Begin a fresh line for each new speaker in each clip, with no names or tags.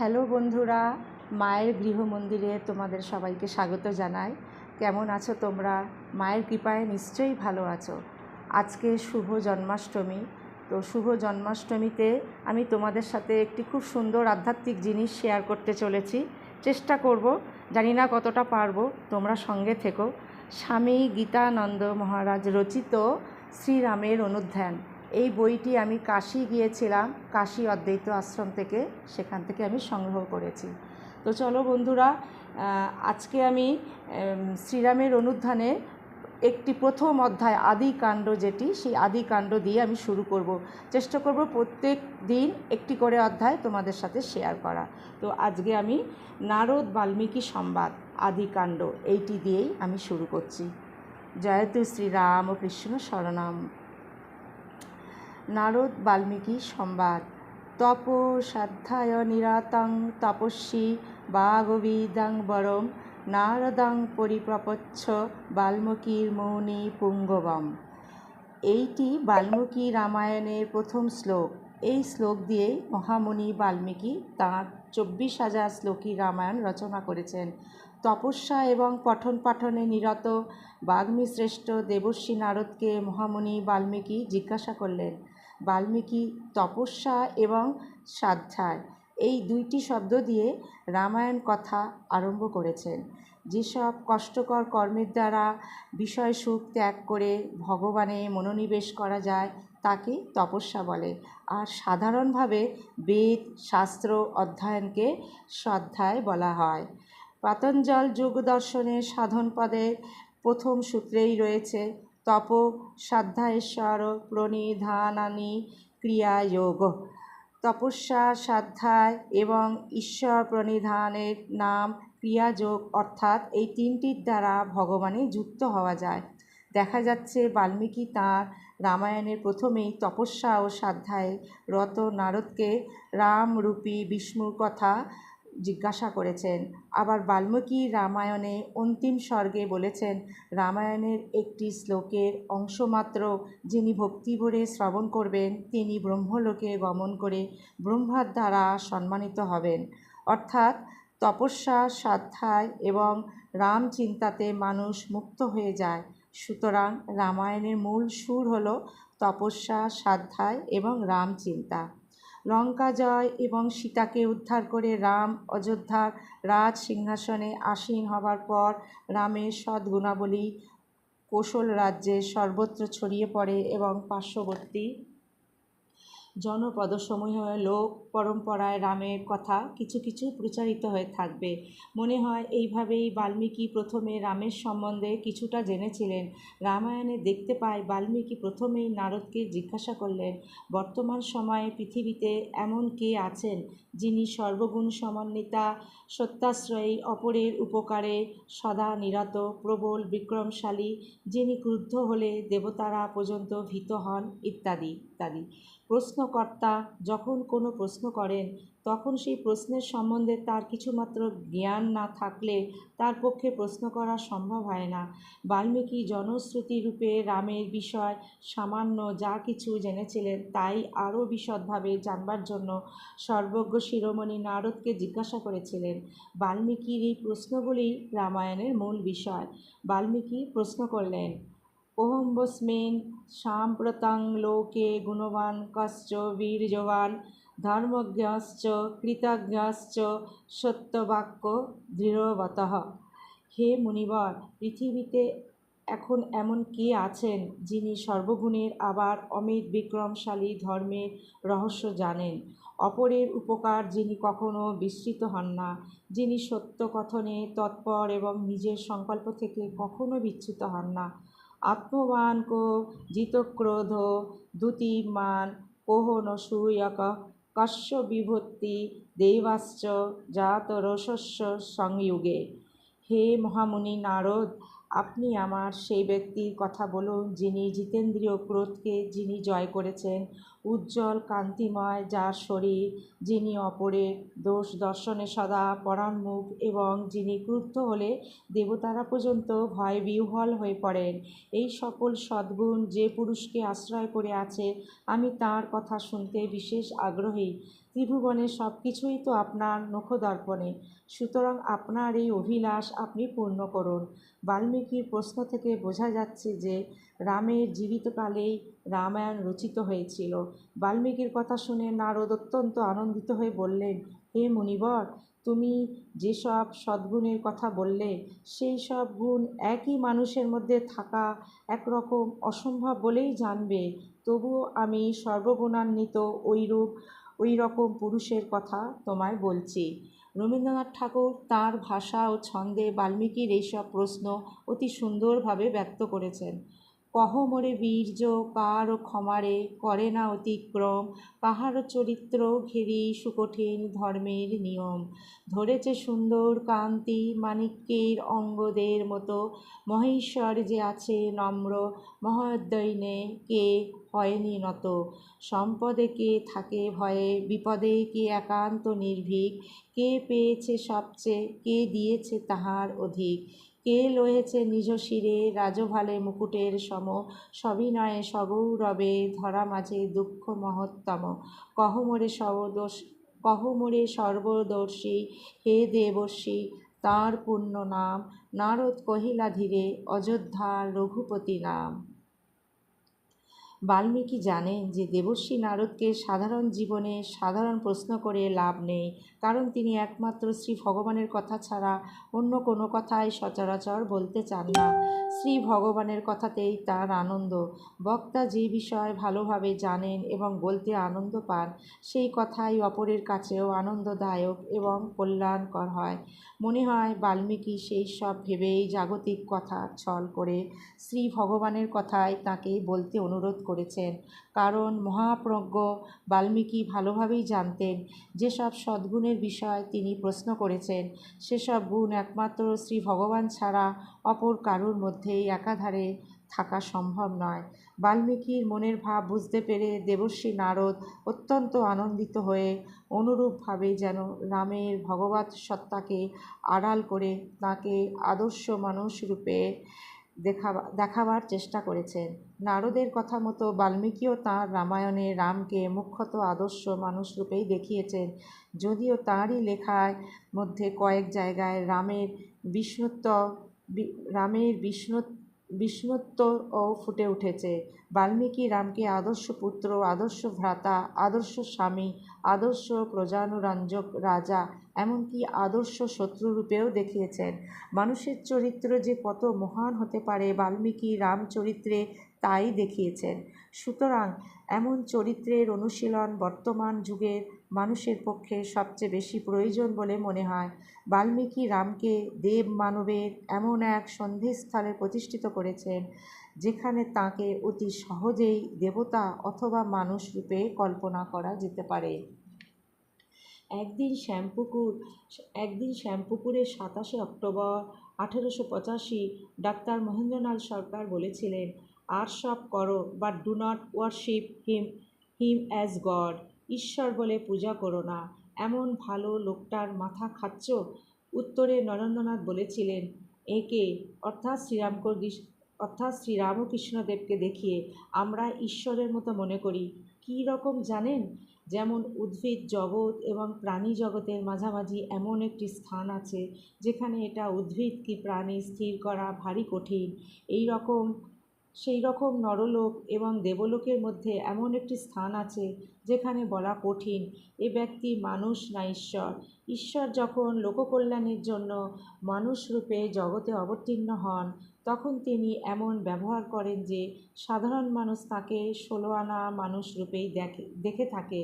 Hello বন্ধুরা, মায়ের গৃহমন্দিরে তোমাদের সবাইকে স্বাগত জানাই। কেমন আছো তোমরা? মায়ের কৃপায় নিশ্চয়ই ভালো আছো। আজকে শুভ জন্মাষ্টমী। তো শুভ জন্মাষ্টমীতে আমি তোমাদের সাথে একটি খুব সুন্দর আধ্যাত্মিক জিনিস শেয়ার করতে চলেছি। চেষ্টা করব, জানি না কতটা পারব, তোমরা সঙ্গে থেকো। স্বামী গীতানন্দ মহারাজ রচিত শ্রীরামের অনুধ্যান। এই বইটি আমি কাশি গিয়েছিলাম, কাশী অদ্বৈত আশ্রম থেকে, সেখান থেকে আমি সংগ্রহ করেছি। তো চলো বন্ধুরা আজকে আমি শ্রীরামের অনুধানে একটি প্রথম অধ্যায় আদি কাণ্ড যেটি, সেই আদি কাণ্ড দিয়ে আমি শুরু করব। চেষ্টা করব প্রত্যেক দিন একটি করে অধ্যায় তোমাদের সাথে শেয়ার করা। তো আজকে আমি নারদ বাল্মীকি সংবাদ আদি কাণ্ড এইটি দিয়েই আমি শুরু করছি। জয়তু শ্রীরাম ও কৃষ্ণ শরণাম। নারদ বাল্মীকি সংবাদ তপ সাধ্যায় নিরাতং তপস্বী বাগবিদাং বরম নারদাং পরিপ্রপচ্ছ বাল্মীকির মৌনি পুঙ্গবম। এইটি বাল্মীকি রামায়ণের প্রথম শ্লোক। এই শ্লোক দিয়েই মহামুনি বাল্মীকি তাঁর চব্বিশ হাজার শ্লোকী রামায়ণ রচনা করেছেন। তপস্যা এবং পঠন পাঠনে নিরত বাগ্মী শ্রেষ্ঠ দেবর্ষী নারদকে মহামুনি বাল্মীকি জিজ্ঞাসা করলেন বাল্মীকি, তপস্যা এবং সাধ্যায় এই দুইটি শব্দ দিয়ে রামায়ণ কথা আরম্ভ করেছেন। যেসব কষ্টকর কর্মের দ্বারা বিষয় সুখ ত্যাগ করে ভগবানে মনোনিবেশ করা যায়, তাকে তপস্যা বলে। আর সাধারণভাবে বেদ, শাস্ত্র অধ্যয়নকে শ্রদ্ধায় বলা হয়। পাতঞ্জল যোগ দর্শনের সাধন পদের প্রথম সূত্রেই রয়েছে তপ সাধ্যায়েশ্বর প্রণিধানানি ক্রিয়াযোগ তপস্যা সাধ্যায় এবং ঈশ্বর প্রণিধানের নাম ক্রিয়াযোগ, অর্থাৎ এই তিনটির দ্বারা ভগবানে যুক্ত হওয়া যায়। দেখা যাচ্ছে বাল্মীকি তাঁর রামায়ণের প্রথমেই তপস্যা ও সাধ্যায় রত নারদকে রামরূপী বিষ্ণুর কথা জিজ্ঞাসা করেছেন। আবার বাল্মীকি রামায়ণে অন্তিম স্বর্গে বলেছেন, রামায়ণের একটি শ্লোকের অংশমাত্র যিনি ভক্তি ভরে শ্রবণ করবেন, তিনি ব্রহ্মলোকে গমন করে ব্রহ্মার দ্বারা সম্মানিত হবেন। অর্থাৎ তপস্যা, সাধ্যায় এবং রাম চিন্তাতে মানুষ মুক্ত হয়ে যায়। সুতরাং রামায়ণের মূল সুর হল তপস্যা, সাধ্যায় এবং রাম চিন্তা। লঙ্কা জয় এবং সীতাকে উদ্ধার করে রাম অযোধ্যার রাজ সিংহাসনে আসীন হবার পর রামের সদ্গুণাবলী কৌশল রাজ্যে সর্বত্র ছড়িয়ে পড়ে এবং পার্শ্ববর্তী জনপদসমূহে লোক পরম্পরায় রামের কথা কিছু কিছু প্রচারিত হয়ে থাকবে। মনে হয় এইভাবেই বাল্মীকি প্রথমে রামের সম্বন্ধে কিছুটা জেনেছিলেন। রামায়ণে দেখতে পাই বাল্মীকি প্রথমেই নারদকে জিজ্ঞাসা করলেন, বর্তমান সময়ে পৃথিবীতে এমন কে আছেন যিনি সর্বগুণ সমন্বিতা, সত্যাশ্রয়ী, অপরের উপকারে সদা নিরত, প্রবল, বিক্রমশালী, যিনি ক্রুদ্ধ হলে দেবতারা পর্যন্ত ভীত হন, ইত্যাদি। ইত্যাদি। প্রশ্নকর্তা যখন কোনো প্রশ্ন করেন, তখন সেই প্রশ্নের সম্বন্ধে তার কিছুমাত্র জ্ঞান না থাকলে তার পক্ষে প্রশ্ন করা সম্ভব হয় না। বাল্মীকি জনশ্রুতি রূপে রামের বিষয় সামান্য যা কিছু জেনেছিলেন, তাই আরও বিশদভাবে জানবার জন্য সর্বজ্ঞ শিরোমণি নারদকে জিজ্ঞাসা করেছিলেন, বাল্মীকির এই প্রশ্নগুলি রামায়ণের মূল বিষয়? বাল্মীকি প্রশ্ন করলেন অহম্বস্মিন সাম্প্রতং লোকে গুণবান, কশ্চ বীর্যবান, ধর্মজ্ঞশ্চ, কৃতজ্ঞশ্চ, সত্যবাক্য দৃঢ়বতঃ হে মুনিবর, পৃথিবীতে এখন এমন কে আছেন যিনি সর্বগুণের আবার অমিত বিক্রমশালী ধর্মের রহস্য জানেন? অপরের উপকার যিনি কখনো বিস্মৃত হন না, যিনি সত্য কথনে তৎপর এবং নিজের সংকল্প থেকে কখনো বিচ্যুত হন না। আত্মবান কো জিতক্রোধ দ্যুতিমান কোহ নসূয়ক কশ্য বিভক্তি দেবাশ্চ জাত রসস্য সংযুগে হে মহামুনি নারদ আপনি আমার সেই ব্যক্তির কথা বলুন, যিনি জিতেন্দ্রীয় ক্রোধকে, যিনি জয় করেছেন, উজ্জ্বল কান্তিময় যার শরীর, যিনি অপরের দোষ দর্শনে সদা পরাণমুখ এবং যিনি ক্রুদ্ধ হলে দেবতারা পর্যন্ত ভয় বিহ্বল হয়ে পড়েন। এই সকল সদ্গুণ যে পুরুষকে আশ্রয় করে আছে, আমি তার কথা শুনতে বিশেষ আগ্রহী। ত্রিভুবনের সব কিছুই তো আপনার নখদর্পণে। সুতরাং আপনার এই অভিলাষ আপনি পূর্ণ করুন। বাল্মীকির প্রশ্ন থেকে বোঝা যাচ্ছে যে, রামের জীবিতকালেই রামায়ণ রচিত হয়েছিল। বাল্মীকির কথা শুনে নারদ অত্যন্ত আনন্দিত হয়ে বললেন, হে মুনিবর, তুমি যেসব সদ্গুণের কথা বললে, সেই সব গুণ একই মানুষের মধ্যে থাকা একরকম অসম্ভব বলেই জানবে। তবুও আমি সর্বগুণান্বিত ওইরূপ ওই রকম পুরুষের কথা তোমায় বলছি। রবীন্দ্রনাথ ঠাকুর তাঁর ভাষা ও ছন্দে বাল্মীকির এইসব প্রশ্ন অতি সুন্দরভাবে ব্যক্ত করেছেন। কহ মোরে বীর্য কার ক্ষমারে করে না অতিক্রম কাহার চরিত্র ঘেরি সুকঠিন ধর্মের নিয়ম। ধরেছে সুন্দর কান্তি মাণিক্যের অঙ্গদের মতো, মহেশ্বর যে আছে নম্র, মহোদয়নে কে হয়নি নত। সম্পদে কে থাকে ভয়ে, বিপদে কে একান্ত নির্ভীক, কে পেয়েছে সবচেয়ে, কে দিয়েছে তাহার অধিক। কে লয়েছে নিজ শিরে রাজভালে মুকুটের সম, সবিনয়ে সগৌরবে ধরা মাঝে দুঃখ মহত্তম। কহমরে সবদোষ কহমরে সর্বদর্শী হে দেবর্ষী, তাঁর পূর্ণ নাম। নারদ কহিলা ধীরে, অযোধ্যা রঘুপতি নাম। বাল্মীকি জানেন যে দেবশ্রী নারদকে সাধারণ জীবনে সাধারণ প্রশ্ন করে লাভ নেই, কারণ তিনি একমাত্র শ্রী ভগবানের কথা ছাড়া অন্য কোনো কথাই সচরাচর বলতে চান না। শ্রী ভগবানের কথাতেই তার আনন্দ। বক্তা যে বিষয় ভালোভাবে জানেন এবং বলতে আনন্দ পান, সেই কথাই অপরের কাছেও আনন্দদায়ক এবং কল্যাণকর হয়। মনে হয় বাল্মীকি সেই সব ভেবেই জাগতিক কথা ছল করে শ্রী ভগবানের কথাই তাকে বলতে অনুরোধ করেছেন। কারণ মহাপ্রজ্ঞ বাল্মীকি ভালোভাবেই জানতেন যেসব সদ্গুণের বিষয় তিনি প্রশ্ন করেছেন। সেসব গুণ একমাত্র শ্রী ভগবান ছাড়া অপর কারুর মধ্যেই একাধারে থাকা সম্ভব নয়। বাল্মীকির মনের ভাব বুঝতে পেরে দেবশ্রী নারদ অত্যন্ত আনন্দিত হয়ে অনুরূপভাবে যেন রামের ভগবত সত্তাকে আড়াল করে তাকে আদর্শ মানুষ রূপে দেখাবা, দেখাবার চেষ্টা করেছেন। নারদের কথা মতো বাল্মীকিও তাঁর রামায়ণে রামকে মুখ্যত আদর্শ মানুষ রূপেই দেখিয়েছেন। যদিও তাঁরই লেখার মধ্যে কয়েক জায়গায় রামের বিষ্ণুত্ব রামের বিষ্ণু বিষ্ণুত্বও ফুটে উঠেছে। বাল্মীকি রামকে আদর্শ পুত্র, আদর্শ ভ্রাতা, আদর্শ স্বামী, আদর্শ প্রজানুরঞ্জক রাজা এমনকি আদর্শ শত্রুরূপেও দেখিয়েছেন। মানুষের চরিত্র যে কত মহান হতে পারে বাল্মীকি রামচরিত্রে তাই দেখিয়েছেন। সুতরাং এমন চরিত্রের অনুশীলন বর্তমান যুগের মানুষের পক্ষে সবচেয়ে বেশি প্রয়োজন বলে মনে হয়। বাল্মীকি রামকে দেব মানবের এমন এক সন্ধিস্থলে প্রতিষ্ঠিত করেছেন, যেখানে তাকে অতি সহজেই দেবতা অথবা মানুষ রূপে কল্পনা করা যেতে পারে। একদিন শ্যামপুকুর, একদিন শ্যামপুকুরের সাতাশে অক্টোবর আঠেরোশো পঁচাশি ডাক্তার মহেন্দ্রনাথ সরকার বলেছিলেন, আর সব করো but do not worship him him as God ঈশ্বর বলে পূজা করো না, এমন ভালো লোকটার মাথা খাচ্ছ? উত্তরে নরেন্দ্রনাথ বলেছিলেন, একে, অর্থাৎ শ্রীরামকর অর্থাৎ শ্রীরামকৃষ্ণদেবকে দেখিয়ে আমরা ঈশ্বরের মতো মনে করি। কী রকম জানেন? যেমন উদ্ভিদ জগৎ এবং প্রাণী জগতের মাঝামাঝি এমন একটি স্থান আছে যেখানে এটা উদ্ভিদ কি প্রাণী স্থির করা ভারী কঠিন। এই রকম, সেই রকম নরলোক এবং দেবলোকের মধ্যে এমন একটি স্থান আছে যেখানে বলা কঠিন। এ ব্যক্তি মানুষ না ঈশ্বর। ঈশ্বর যখন লোককল্যাণের জন্য মানুষরূপে জগতে অবতীর্ণ হন, তখন তিনি এমন ব্যবহার করেন যে, সাধারণ মানুষ তাকে ষোলো আনা মানুষ রূপেই দেখে দেখে থাকে,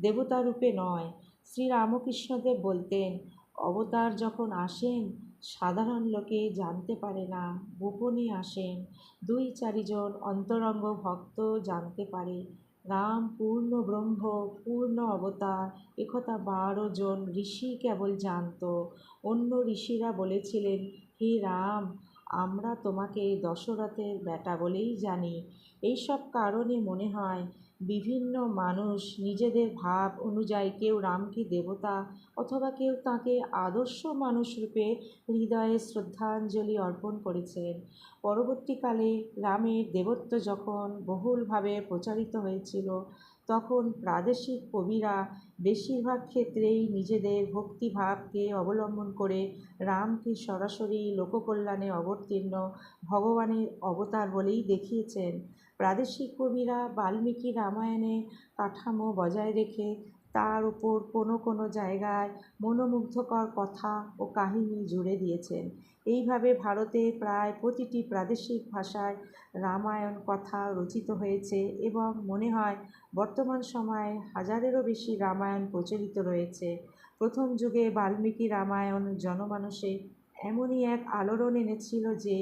দেবতা রূপে নয়। শ্রীরামকৃষ্ণদেব বলতেন, অবতার যখন আসেন, সাধারণ লোকে জানতে পারে না, গোপনে আসেন। দুই চারিজন অন্তরঙ্গ ভক্ত জানতে পারে। রাম পূর্ণ ব্রহ্ম, পূর্ণ অবতার, একথা বারো জন ঋষি কেবল জানত। অন্য ঋষিরা বলেছিলেন, হে রাম আমরা তোমাকে দশরথের বেটা বলেই জানি। এইসব কারণে মনে হয় বিভিন্ন মানুষ নিজেদের ভাব অনুযায়ী কেউ রামকে দেবতা অথবা কেউ তাঁকে আদর্শ মানুষ রূপে হৃদয়ে শ্রদ্ধাঞ্জলি অর্পণ করেছেন পরবর্তীকালে রামের দেবত্ব যখন বহুলভাবে প্রচারিত হয়েছিল তখন প্রাদেশিক কবিরা বেশিরভাগ ক্ষেত্রেই নিজেদের ভক্তিভাবকে অবলম্বন করে রামকে সরাসরি লোককল্যাণে অবতীর্ণ ভগবানের অবতার বলেই দেখিয়েছেন। প্রাদেশিক কবিরা বাল্মীকি রামায়ণে কাঠামো বজায় রেখে তার উপর কোনো কোনো জায়গায় মনোমুগ্ধকর কথা ও কাহিনী জুড়ে দিয়েছেন। এইভাবে ভারতে প্রায় প্রতিটি প্রাদেশিক ভাষায় রামায়ণ কথা রচিত হয়েছে এবং মনে হয় বর্তমান সময়ে হাজারেরও বেশি রামায়ণ প্রচলিত রয়েছে। প্রথম যুগে বাল্মীকি রামায়ণ জনমানসে এমনই এক আলোড়ন এনেছিল যে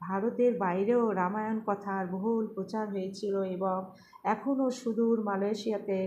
ভারতের বাইরেও রামায়ণ কথার বহুল প্রচার হয়েছিল এবং এখনও সুদূর মালয়েশিয়াতে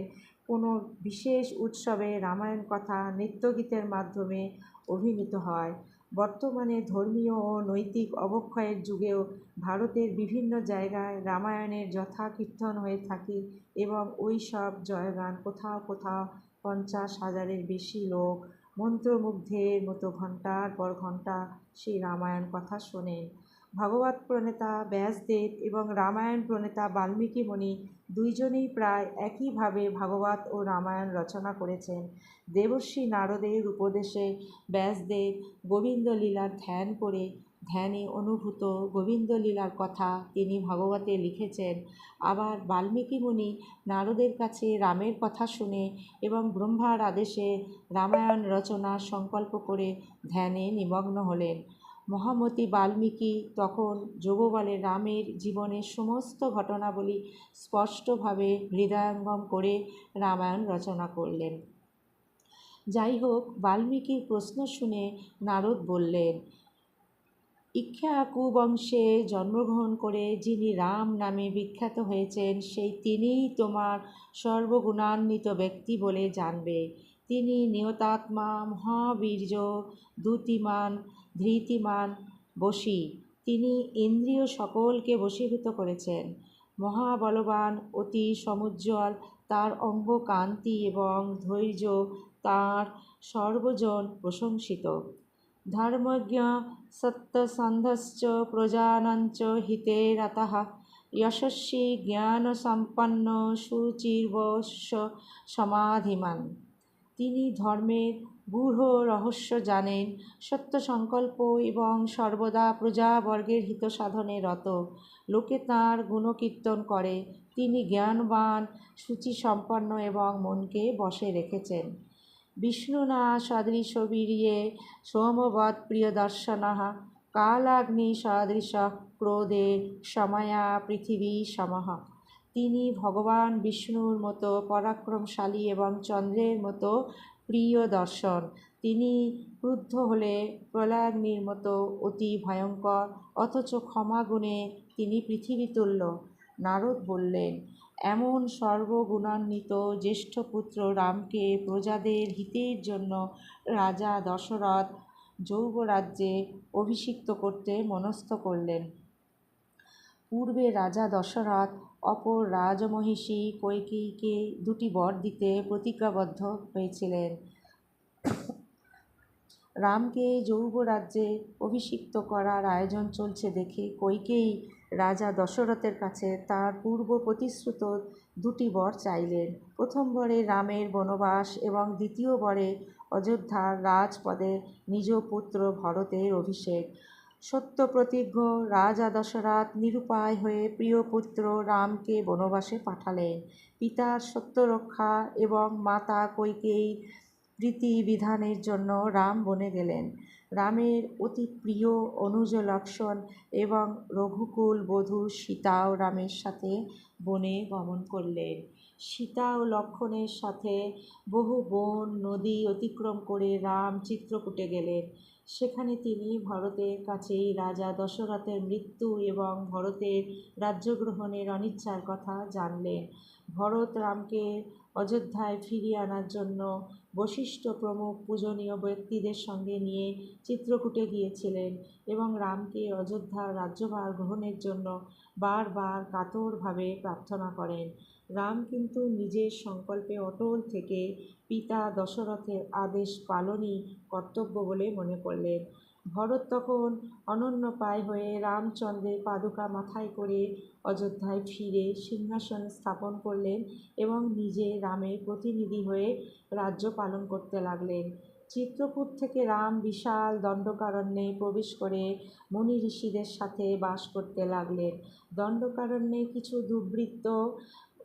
কোনো বিশেষ উৎসবে রামায়ণ কথা নৃত্যগীতের মাধ্যমে অভিনীত হয়। বর্তমানে ধর্মীয় ও নৈতিক অবক্ষয়ের যুগেও ভারতের বিভিন্ন জায়গায় রামায়ণের যথাকীর্তন হয়ে থাকে এবং ওই সব জয়গান কোথাও কোথাও পঞ্চাশ হাজারের বেশি লোক মন্ত্রমুগ্ধের মতো ঘণ্টার পর ঘণ্টা সেই রামায়ণ কথা শোনেন। ভগবত প্রণেতা, ব্যাসদেব এবং রামায়ণ প্রণেতা বাল্মীকি মুনি দুইজনেই প্রায় একইভাবে ভাগবত ও রামায়ণ রচনা করেছেন। দেবশ্রী নারদের উপদেশে ব্যাসদেব গোবিন্দলীলার ধ্যান করে ধ্যানে অনুভূত গোবিন্দলীলার কথা তিনি ভাগবতে লিখেছেন। আবার বাল্মীকি মুনি নারদের কাছে রামের কথা শুনে এবং ব্রহ্মার আদেশে রামায়ণ রচনা সংকল্প করে ধ্যানে নিমগ্ন হলেন। মহামতি বাল্মীকি তখন যোগবলে রামের জীবনের সমস্ত ঘটনাবলী স্পষ্টভাবে হৃদয়ঙ্গম করে রামায়ণ রচনা করলেন। যাই হোক বাল্মীকির প্রশ্ন শুনে নারদ বললেন ইক্ষ্বাকু বংশে জন্মগ্রহণ করে যিনি রাম নামে বিখ্যাত হয়েছেন, সেই তিনিই তোমার সর্বগুণান্বিত ব্যক্তি বলে জানবে। তিনি নিয়তাত্মা, মহাবীর্য, দ্যুতিমান ধৃতিমান বশী। তিনি ইন্দ্রিয় সকলকে বশীভূত করেছেন। মহাবলবান, অতি সমুজ্জ্বল, তার অঙ্গ কান্তি এবং ধৈর্য তার সর্বজন প্রশংসিত। ধর্মজ্ঞ সত্যসন্ধশ্চ প্রজানঞ্চ হিতে রতः যশস্বী জ্ঞানসম্পন্ন সুচির্বস্য সমাধিমান। তিনি ধর্মের গূঢ় রহস্য জানেন, সত্য সংকল্প এবং সর্বদা প্রজাবর্গের হিত সাধনে রত। লোকে তাঁর গুণকীর্তন করে। তিনি জ্ঞানবান, সূচিসম্পন্ন এবং মনকে বসে রেখেছেন। বিষ্ণুনা সদৃশবীর্যে সোমবৎ প্রিয়দর্শনः কালাগ্নিসদৃশ ক্রোধে সময়া পৃথিবী সমহ তিনি ভগবান বিষ্ণুর মতো পরাক্রমশালী এবং চন্দ্রের মতো প্রিয় দর্শন তিনি ক্রুদ্ধ হলে প্রলয়াগ্নির মতো অতি ভয়ঙ্কর, অথচ ক্ষমাগুণে তিনি পৃথিবী তুল্য। নারদ বললেন, এমন সর্বগুণান্বিত জ্যেষ্ঠ পুত্র রামকে প্রজাদের হিতের জন্য রাজা দশরথ যৌবরাজ্যে অভিষিক্ত করতে মনস্থ করলেন। পূর্বে রাজা দশরথ, অপর রাজমহিষী কৈকেয়ীকে দুটি বর দিতে প্রতিজ্ঞাবদ্ধ হয়েছিলেন। রামকে যৌবরাজ্যে অভিষিক্ত করার আয়োজন চলছে দেখে কৈকেয়ী রাজা দশরথের কাছে তার পূর্ব প্রতিশ্রুত দুটি বর চাইলেন। প্রথম বরে রামের বনবাস এবং দ্বিতীয় বরে অযোধ্যার রাজপদে নিজ পুত্র ভরতের অভিষেক। সত্যপ্রতিজ্ঞ রাজা দশরথ নিরুপায় হয়ে প্রিয় পুত্র রামকে বনবাসে পাঠালেন। পিতার সত্যরক্ষা এবং মাতা কৈকেয়ী প্রীতি বিধানের জন্য রাম বনে গেলেন। রামের অতি প্রিয় অনুজ লক্ষণ এবং রঘুকুল বধূ সীতাও রামের সাথে বনে গমন করলেন। সীতা ও লক্ষ্মণের সাথে বহু বন, নদী অতিক্রম করে রাম চিত্রকূটে গেলেন। সেখানে তিনি ভরতের কাছেই রাজা দশরথের মৃত্যু এবং ভরতের রাজ্যগ্রহণের অনিচ্ছার কথা জানলেন। ভরত রামকে অযোধ্যায় ফিরিয়ে আনার জন্য বশিষ্ঠ প্রমুখ পূজনীয় ব্যক্তিদের সঙ্গে নিয়ে চিত্রকূটে গিয়েছিলেন এবং রামকে অযোধ্যার রাজ্যভার গ্রহণের জন্য বারবার কাতরভাবে প্রার্থনা করেন। রাম কিন্তু নিজের সংকল্পে অটল থেকে পিতা দশরথের আদেশ পালনই কর্তব্য বলে মনে করলেন। ভরত তখন অনন্যপায় হয়ে রামচন্দ্রের পাদুকা মাথায় করে অযোধ্যায় ফিরে সিংহাসন স্থাপন করলেন এবং নিজে রামের প্রতিনিধি হয়ে রাজ্য পালন করতে লাগলেন। চিত্রকূট থেকে রাম বিশাল দণ্ডকারণ্যে প্রবেশ করে মুনি ঋষিদের সাথে বাস করতে লাগলেন। দণ্ডকারণ্যে কিছু দুর্বৃত্ত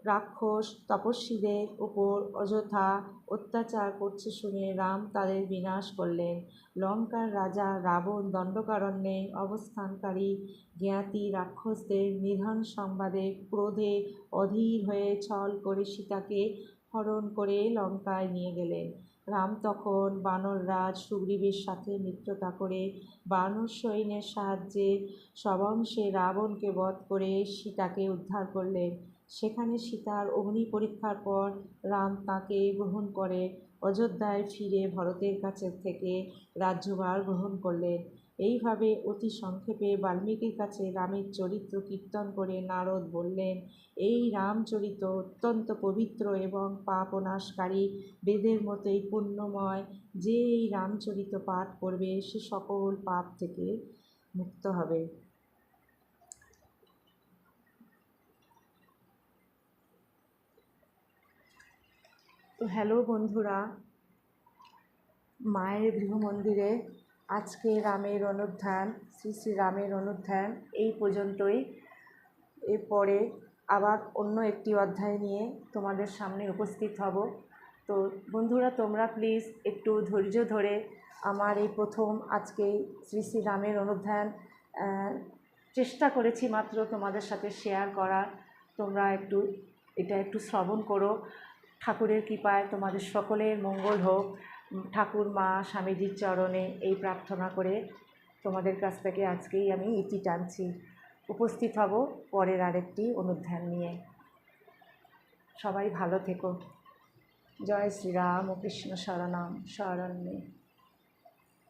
রাক্ষস, তপস্বীদের উপর অযথা অত্যাচার করছে শুনে রাম তাদের বিনাশ করলেন। লঙ্কার রাজা রাবণ দণ্ডকারণ্যে অবস্থানকারী জ্ঞাতি রাক্ষসদের নিধন সংবাদে ক্রোধে অধীর হয়ে ছল করে সীতাকে হরণ করে লঙ্কায় নিয়ে গেলেন। রাম তখন বানররাজ সুগ্রীবের সাথে মিত্রতা করে বানর সৈন্যের সাহায্যে সবংশে রাবণকে বধ করে সীতাকে উদ্ধার করলেন। সেখানে সীতার অগ্নি পরীক্ষার পর রাম তাকে গ্রহণ করে, অযোধ্যায় ফিরে ভরতের কাছে থেকে রাজ্যভার গ্রহণ করলেন। এইভাবে অতি সংক্ষেপে বাল্মীকির কাছে রামের চরিত্র কীর্তন করে নারদ বললেন, এই রামচরিত অত্যন্ত পবিত্র এবং পাপনাশকারী। বেদের মতোই পুণ্যময়। যে এই রামচরিত পাঠ করবে, সে সকল পাপ থেকে মুক্ত হবে। তো হ্যালো বন্ধুরা, মায়ের গৃহ মন্দিরে আজকে রামের অনুধ্যান, শ্রী শ্রী রামের অনুধ্যান, এই পর্যন্তই। এরপরে আবার অন্য একটি অধ্যায় নিয়ে তোমাদের সামনে উপস্থিত হব। তো বন্ধুরা, তোমরা প্লিজ একটু ধৈর্য ধরে আমার এই প্রথম আজকে শ্রী শ্রী রামের অনুধ্যান চেষ্টা করেছি মাত্র তোমাদের সাথে শেয়ার করার। তোমরা একটু, এটা একটু শ্রবণ করো। ঠাকুরের কৃপায় তোমাদের সকলের মঙ্গল হোক। ঠাকুর, মা, স্বামীজির চরণে এই প্রার্থনা করে তোমাদের কাছ থেকে আজকেই আমি ইটি টানছি। উপস্থিত হব পরের আরেকটি অনুধ্যান নিয়ে। সবাই ভালো থেকো। জয় শ্রীরাম ও কৃষ্ণ শরণাম, শরণ্যে।